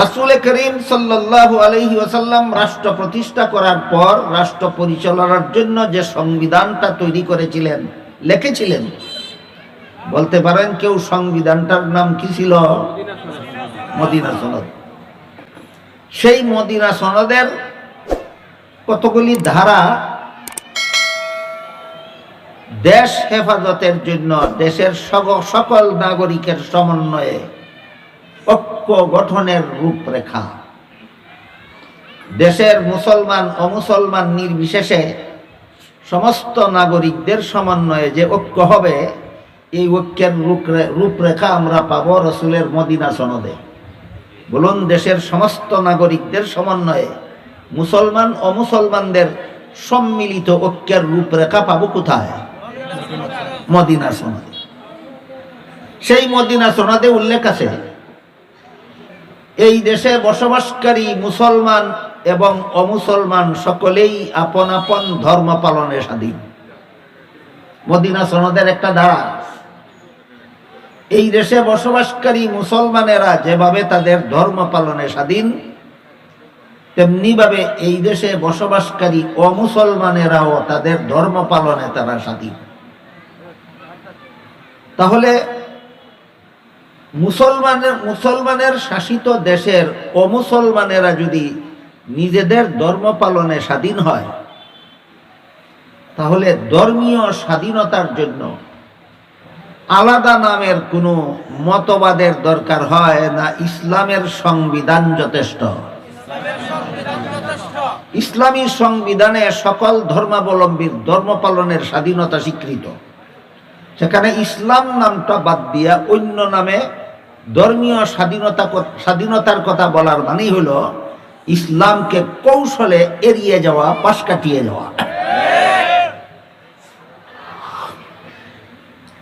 রাসুল করিম সাল্লাল্লাহু আলাইহি ওয়াসাল্লাম রাষ্ট্র প্রতিষ্ঠা করার পর রাষ্ট্র পরিচালনার জন্য যে সংবিধানটা তৈরি করেছিলেন, লিখেছিলেন। বলতে পারেন কেউ সংবিধানটার নাম কি ছিল? মদিনা সনদ। সেই মদিনা সনদের কতগুলি ধারা দেশ হেফাজতের জন্য, দেশের সকল নাগরিকের সমন্বয়ে ঐক্য গঠনের রূপরেখা। দেশের মুসলমান, অমুসলমান নির্বিশেষে সমস্ত নাগরিকদের সমন্বয়ে যে ঐক্য হবে, এই ঐক্যের রূপরে- রূপরেখা আমরা পাবো রসুলের মদিনা সনদে। বলুন, দেশের সমস্ত নাগরিকদের সমন্বয়ে মুসলমান, অমুসলমানদের সম্মিলিত ঐক্যের রূপরেখা পাব কোথায়? মদিনা সনদে। সেই মদিনা সনদে উল্লেখ আছে এই দেশে বসবাসকারী মুসলমান এবং অমুসলমান সকলেই আপন আপন ধর্ম পালনে স্বাধীন। মদিনা সনদের একটা ধারা। এই দেশে বসবাসকারী মুসলমানেরা যেভাবে তাদের ধর্ম পালনে স্বাধীন তেমনি ভাবে এই দেশে বসবাসকারী অমুসলমানেরাও তাদের ধর্ম পালনে তারা স্বাধীন। তাহলে মুসলমানের মুসলমানের শাসিত দেশের অমুসলমানেরা যদি নিজেদের ধর্ম পালনে স্বাধীন হয়, তাহলে ধর্মীয় স্বাধীনতার জন্য আলাদা নামের কোনো মতবাদের দরকার হয় না, ইসলামের সংবিধান যথেষ্ট। ইসলামী সংবিধানে সকল ধর্মাবলম্বীর ধর্ম পালনের স্বাধীনতা স্বীকৃত। সেখানে ইসলাম নামটা বাদ দিয়া অন্য নামে ধর্মীয় স্বাধীনতা স্বাধীনতার কথা বলার মানেই হলো ইসলামকে কৌশলে এড়িয়ে যাওয়া, পাশ কাটিয়ে যাওয়া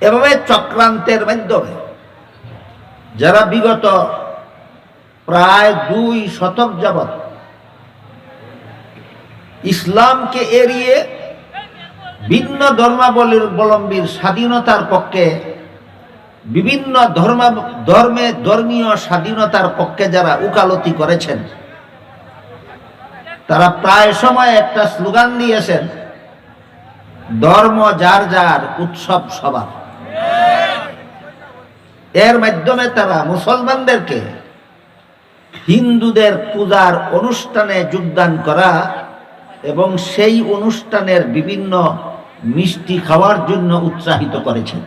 এভাবে চক্রান্তের মাধ্যমে যারা বিগত প্রায় দুই শতক যাবৎ ইসলামকে এড়িয়ে ভিন্ন ধর্মাবলম্বীর স্বাধীনতার পক্ষে বিভিন্ন ধর্মা, ধর্মে ধর্মীয় স্বাধীনতার পক্ষে যারা উকালতি করেছেন, তারা প্রায় সময় একটা স্লোগান দিয়েছেন, ধর্ম যার যার উৎসব সবার। এর মাধ্যমে তারা মুসলমানদেরকে হিন্দুদের পূজার অনুষ্ঠানে যোগদান করা এবং সেই অনুষ্ঠানের বিভিন্ন মিষ্টি খাওয়ার জন্য উৎসাহিত করেছেন।